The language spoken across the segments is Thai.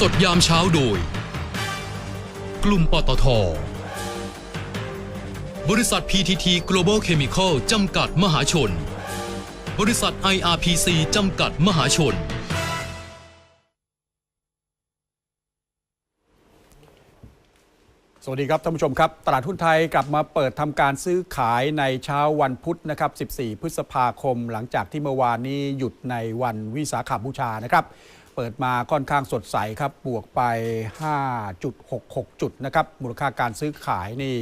สดยามเช้าโดย กลุ่มปตท บริษัท PTT Global Chemical จำกัดมหาชน บริษัท IRPC จำกัดมหาชน สวัสดีครับท่านผู้ชมครับ ตลาดหุ้นไทยกลับมาเปิดทำการซื้อขายในเช้าวันพุธนะครับ 14 พฤษภาคม หลังจากที่เมื่อวานนี้หยุดในวันวิสาขบูชานะครับ เปิดมาค่อนข้างสดใสครับ บวกไป 5.66 จุดนะครับ มูลค่าการซื้อขายนี่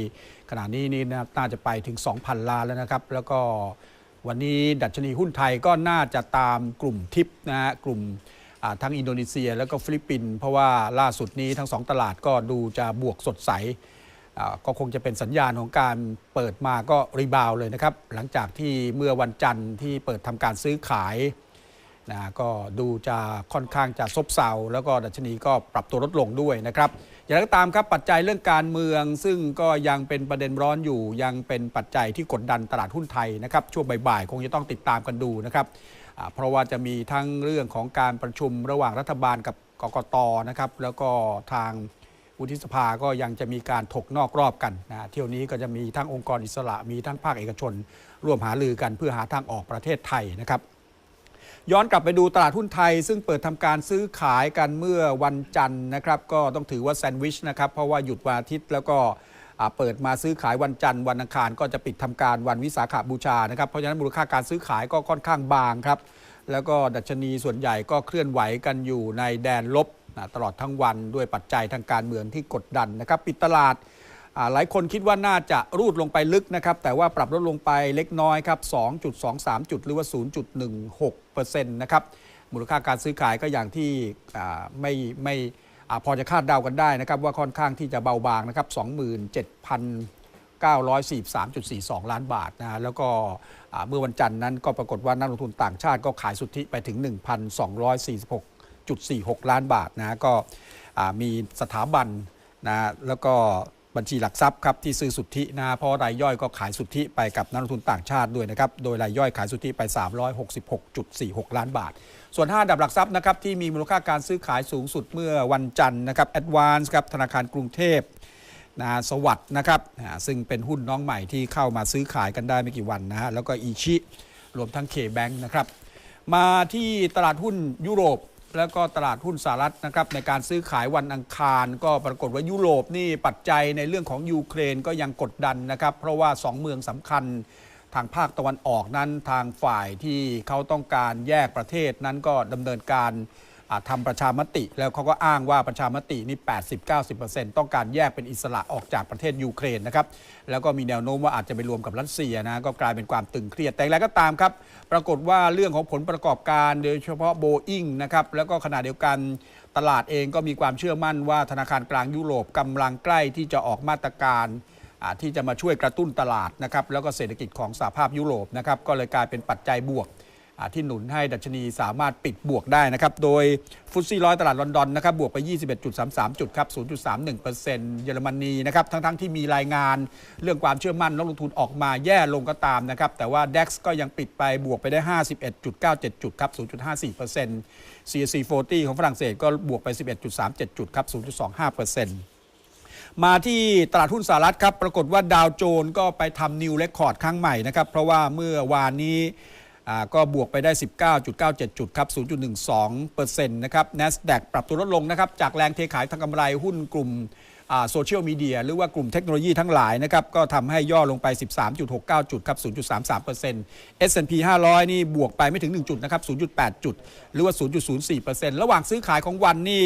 ขณะนี้นี่นะน่าจะไปถึง 2,000 ล้านแล้วนะครับ แล้วก็วันนี้ดัชนีหุ้นไทยก็น่าจะตามกลุ่มทิปนะฮะกลุ่มอ่าทั้งอินโดนีเซีย แล้วก็ฟิลิปปินส์เพราะว่าล่าสุดนี้ทั้งสองตลาดก็ดูจะบวกสดใสก็คงจะเป็นสัญญาณของการเปิดมาก็รีบาวเลยนะครับ หลังจากที่เมื่อวันจันทร์ที่เปิดทำการซื้อขาย นะก็ดูจะค่อนข้างจะซบเซาแล้วก็ดัชนีก็ปรับตัวลดลงด้วยนะครับ อย่างไรก็ตามครับปัจจัยเรื่องการเมืองซึ่งก็ยังเป็นประเด็นร้อนอยู่ ยังเป็นปัจจัยที่กดดันตลาดหุ้นไทยนะครับช่วงบ่ายๆ คงจะต้องติดตามกันดูนะครับเพราะว่าจะมีทั้งเรื่องของการประชุมระหว่างรัฐบาลกับกกตนะครับแล้วก็ทางวุฒิสภาก็ยังจะมีการถกนอกรอบกันนะเที่ยวนี้ก็จะมีทั้งองค์กรอิสระมีทั้งภาคเอกชน ร่วมหารือกันเพื่อหาทางออกประเทศไทยนะครับ ย้อนกลับไปดูตลาดหุ้นไทย ซึ่งเปิดทำการซื้อขายกันเมื่อวันจันทร์นะครับ ก็ต้องถือว่าแซนด์วิชนะครับ เพราะว่าหยุดวันอาทิตย์แล้วก็เปิดมาซื้อขายวันจันทร์วันอังคารก็จะปิดทำการวันวิสาขบูชานะครับ เพราะฉะนั้นมูลค่าการซื้อขายก็ค่อนข้างบางครับ แล้วก็ดัชนีส่วนใหญ่ก็เคลื่อนไหวกันอยู่ในแดนลบตลอดทั้งวันด้วยปัจจัยทางการเมืองที่กดดันนะครับ ปิดตลาด หลายคนคิดว่าน่าจะรูดลงไปลึกนะครับ แต่ว่าปรับลดลงไปเล็กน้อยครับ 2.23 จุดหรือว่า 0.16%นะครับ มูลค่าการซื้อขายก็อย่างที่ไม่ไม่พอจะคาดเดากันได้นะครับ ว่าค่อนข้างที่จะเบาบางนะครับ 27,943.42 ล้านบาทนะแล้วก็เมื่อวันจันทร์นั้นก็ปรากฏว่านักลงทุนต่างชาติก็ขายสุทธิไปถึง 1,246.46 ล้านบาทนะก็มีสถาบันนะแล้วก็ บัญชีหลักทรัพย์ครับที่ซื้อสุทธินะเพราะรายย่อยก็ขายสุทธิไปกับนักลงทุนต่างชาติด้วยนะครับโดยรายย่อยขายสุทธิไป 366.46 ล้านบาท ส่วน 5 ดับหลักทรัพย์นะครับที่มีมูลค่าการซื้อขายสูงสุดเมื่อวันจันทร์นะครับ Advance ครับธนาคารกรุงเทพนะสวัสด์นะครับซึ่งเป็นหุ้นน้องใหม่ที่เข้ามาซื้อขายกันได้ไม่กี่วันนะฮะแล้วก็อีชิรวมทั้ง K-Bank นะครับมาที่ตลาดหุ้นยุโรป แล้วก็ตลาดหุ้นสหรัฐนะครับในการซื้อขายวันอังคาร ก็ปรากฏว่ายุโรปนี่ปัจจัยในเรื่องของยูเครนก็ยังกดดันนะครับเพราะว่า 2 เมืองสำคัญทางภาคตะวันออกนั้นทางฝ่ายที่เขาต้องการแยกประเทศนั้นก็ดำเนินการ อ่าทำประชามติ แล้วเขาก็อ้างว่าประชามตินี่ 80-90%ต้องการแยกเป็นอิสระออกจากประเทศยูเครนนะครับ แล้วก็มีแนวโน้มว่าอาจจะไปรวมกับรัสเซียนะก็กลายเป็นความตึงเครียดแต่อย่างไรก็ตามครับ ปรากฏว่าเรื่องของผลประกอบการโดยเฉพาะโบอิงนะครับแล้วก็ขณะเดียวกันตลาดเองก็มีความเชื่อมั่นว่าธนาคารกลางยุโรปกำลังใกล้ที่จะออกมาตรการที่จะมาช่วยกระตุ้นตลาดนะครับแล้วก็เศรษฐกิจของสหภาพยุโรปนะครับก็เลยกลายเป็นปัจจัยบวก ที่หนุนให้ดัชนีสามารถปิดบวกได้นะครับโดยฟุตซี่ร้อยตลาดลอนดอนนะครับบวกไป 21.33 จุดครับ 0.31%เยอรมนีนะครับทั้งๆที่มีรายงานเรื่องความเชื่อมั่นนักลงทุนออกมาแย่ลงก็ตามนะครับแต่ว่า DAX ก็ยังปิดไปบวกไปได้ 51.97 จุดครับ 0.54% CAC 40 ของฝรั่งเศสก็บวกไป 11.37 จุดครับ 0.25%มาที่ตลาดหุ้นสหรัฐครับ ปรากฏว่าดาวโจนส์ก็ไปทำนิวเรคคอร์ดครั้งใหม่นะครับ เพราะว่าเมื่อวานนี้ ก็บวกไปได้ 19.97 จุดครับ 0.12%นะครับ NASDAQ ปรับตัวลดลงนะครับ จากแรงเทขายทางกำไรหุ้นกลุ่มโซเชียลมีเดียหรือว่ากลุ่มเทคโนโลยีทั้งหลายนะครับ ก็ทำให้ย่อลงไป 13.69 จุดครับ 0.33% S&P 500 นี่บวกไปไม่ถึง 1 จุดนะครับ 0.8 จุด หรือว่า 0.04%ระหว่างซื้อขายของวันนี่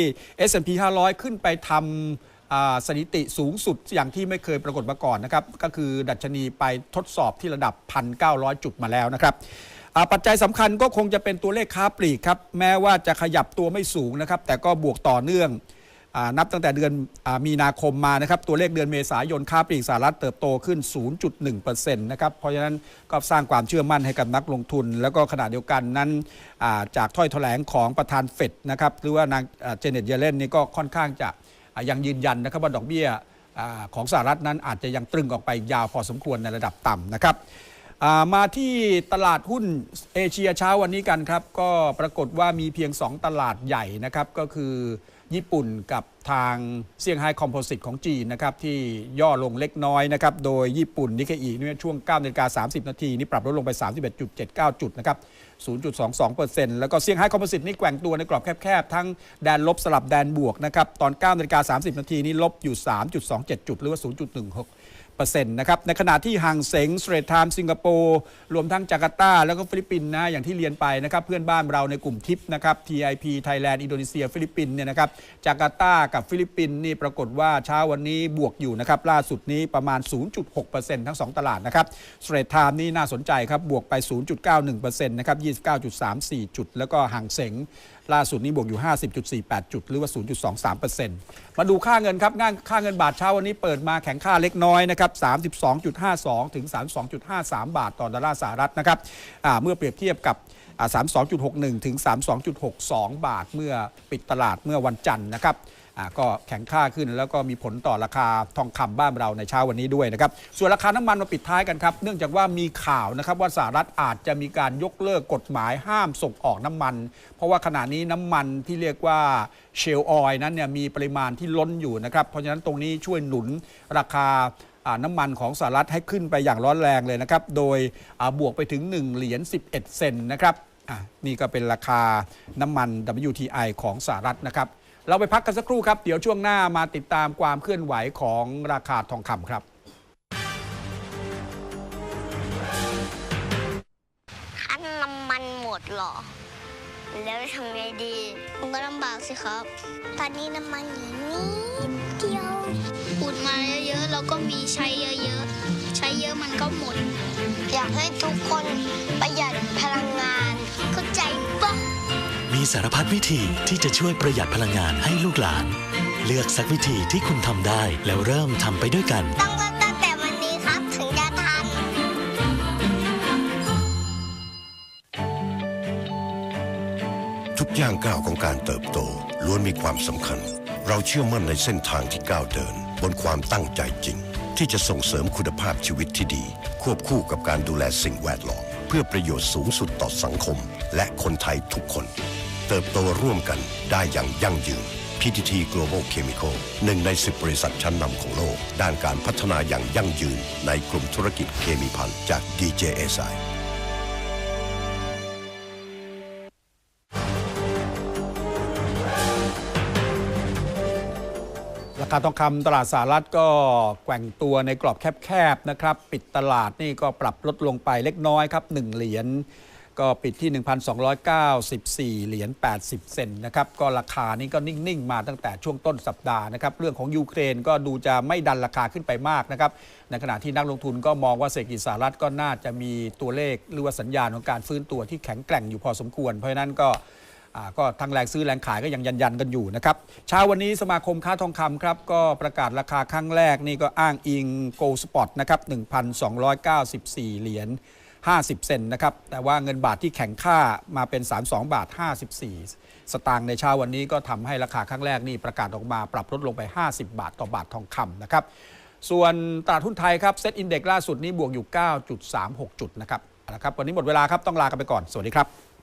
S&P 500 ขึ้นไปทำสถิติสูงสุดอย่างที่ไม่เคยปรากฏมาก่อนนะครับ ก็คือดัชนีไปทดสอบที่ระดับ 1,900 จุดมาแล้วนะครับ ปัจจัยสำคัญก็คงจะเป็นตัวเลขค้าปลีกครับ แม้ว่าจะขยับตัวไม่สูงนะครับ แต่ก็บวกต่อเนื่องอนับตั้งแต่เดือนอมีนาคมมานะครับ ตัวเลขเดือนเมษายนค้าปลีกสหรัฐเติบโตขึ้น 0.1%นะครับ เพราะฉะนั้นก็สร้างความเชื่อมั่นให้กับนักลงทุน แล้วก็ขณะเดียวกันนั้นาจากถ้อยแถลงของประธานเฟดนะครับ หรือว่านางเจเน็ตเยเลนนี่ก็ค่อนข้างจะยังยืนยันนะครับว่าดอกเบี้ยของสหรัฐนั้นอาจจะยังตรึงออกไปยาวพอสมควรในระดับต่ำนะครับ มาที่ตลาดหุ้นเอเชียเช้าวันนี้กันครับ ก็ปรากฏว่ามีเพียง 2 ตลาดใหญ่นะครับ ก็คือญี่ปุ่นกับ ทางเซี่ยงไฮ้คอมโพสิตของจีนนะครับที่ย่อลงเล็กน้อยนะครับโดยญี่ปุ่นนิเคอีเนี่ยช่วง9นาฬิกา30 นาทีนี่ปรับลดลงไป 31.79 จุดนะครับ 0.22%แล้วก็เซี่ยงไฮ้คอมโพสิตนี่แกว่งตัวในกรอบแคบๆ ทั้งแดนลบสลับแดนบวกนะครับตอน9นาฬิกา30 นาทีนี่ลบอยู่ 3.27 จุด หรือว่า 0.16เปอร์เซ็นต์นะครับในขณะที่ห่างเสงสเตรทไทม์สิงคโปร์รวมทั้งจาการ์ตา แล้วก็ฟิลิปปินส์นะอย่างที่เรียนไปนะครับเพื่อนบ้านเราในกลุ่มทิปนะครับ TIP ไทยแลนด์อินโดนีเซียฟิลิปปินส์เนี่ยนะครับจาการ์ตากับฟิลิปปินส์นี่ปรากฏว่าเช้าวันนี้บวกอยู่นะครับล่าสุดนี้ประมาณ 0.6%ทั้ง 2 ตลาดนะครับสเตรทไทม์นี่น่าสนใจครับบวกไป 0.91%นะครับ29.34 จุด แล้วก็ห่างเสงล่าสุดนี้บวกอยู่ 50.48 จุด หรือว่า 0.23%มาดูค่าเงินครับง่ายค่าเงินบาทเช้าวันนี้เปิดมาแข็งค่าเล็กน้อยนะครับ 32.52 ถึง 32.53 บาทต่อดอลลาร์สหรัฐนะครับเมื่อเปรียบเทียบกับอ่า32.61 ถึง 32.62 บาทเมื่อปิดตลาดเมื่อวันจันทร์นะครับ ก็แข็งค่าขึ้น แล้วก็มีผลต่อราคาทองคำบ้านเราในเช้าวันนี้ด้วยนะครับส่วนราคาน้ำมันมาปิดท้ายกันครับ เนื่องจากว่ามีข่าวนะครับว่าสหรัฐอาจจะมีการยกเลิกกฎหมายห้ามส่งออกน้ำมัน เพราะว่าขณะนี้น้ำมันที่เรียกว่าเชลออยนั้นเนี่ยมีปริมาณที่ล้นอยู่นะครับเพราะฉะนั้นตรงนี้ช่วยหนุนราคาน้ำมันของสหรัฐให้ขึ้นไปอย่างร้อนแรงเลยนะครับ โดยบวกไปถึง 1 เหรียญ11 เซนนะครับนี่ก็เป็นราคาน้ำมัน WTI ของสหรัฐนะครับ เราไปพักกันสักครู่ครับ เดี๋ยวช่วงหน้ามาติดตามความเคลื่อนไหวของราคาทองคำครับคันน้ำมันหมดเหรอ แล้วทำไงดีมันก็ลำบากสิครับ ตอนนี้น้ำมันอยู่นิดเดียวขุดมาเยอะๆแล้วก็มีใช้เยอะๆ ใช้เยอะมันก็หมด อยากให้ทุกคน สารพัดวิธีที่จะช่วยประหยัดพลังงานให้ลูกหลาน เลือกสักวิธีที่คุณทำได้ แล้วเริ่มทำไปด้วยกัน ต้องเริ่มตั้งแต่วันนี้ครับถึงจะทัน ทุกย่างก้าวของการเติบโตล้วนมีความสำคัญ เราเชื่อมั่นในเส้นทางที่ก้าวเดิน บนความตั้งใจจริง ที่จะส่งเสริมคุณภาพชีวิตที่ดี ควบคู่กับการดูแลสิ่งแวดล้อมเพื่อประโยชน์สูงสุดต่อสังคม และคนไทยทุกคน เติบโตร่วมกันได้อย่างยั่งยืน PTT Global Chemical หนึ่งใน 10 บริษัทชั้นนำของโลก ด้านการพัฒนาอย่างยั่งยืน ในกลุ่มธุรกิจเคมีภัณฑ์จาก DJSI ราคาทองคำตลาดสหรัฐก็แกว่งตัวในกรอบแคบๆนะครับ ปิดตลาดนี่ก็ปรับลดลงไปเล็กน้อยครับ 1 เหรียญ ก็ปิดที่ 1,294 เหรียญ 80 เซนต์นะครับ ก็ราคานี่ก็นิ่ง ๆ มาตั้งแต่ช่วงต้นสัปดาห์นะครับ เรื่องของยูเครนก็ดูจะไม่ดันราคาขึ้นไปมากนะครับ ในขณะที่นักลงทุนก็มองว่าเศรษฐกิจสหรัฐก็น่าจะมีตัวเลขหรือว่าสัญญาณของการฟื้นตัวที่แข็งแกร่งอยู่พอสมควร เพราะฉะนั้นก็อ่าก็ทั้งแรงซื้อแรงขายก็ยังยันยันกันอยู่นะครับเช้าวันนี้สมาคมค้าทองคำครับก็ประกาศราคาครั้งแรกนี่ก็อ้างอิงโกลสปอตนะครับ1,294 เหรียญ 50 เซนนะครับ แต่ว่าเงินบาทที่แข็งค่ามาเป็น 32 บาท 54 สตางค์ในเช้าวันนี้ก็ทำให้ราคาครั้งแรกนี่ประกาศออกมาปรับลดลงไป 50 บาทต่อบาททองคำนะครับ ส่วนตลาดหุ้นไทยครับเซ็ตอินเด็กซ์ล่าสุดนี้บวกอยู่ 9.36 จุดนะครับนะครับ วันนี้หมดเวลาครับ ต้องลากันไปก่อน สวัสดีครับ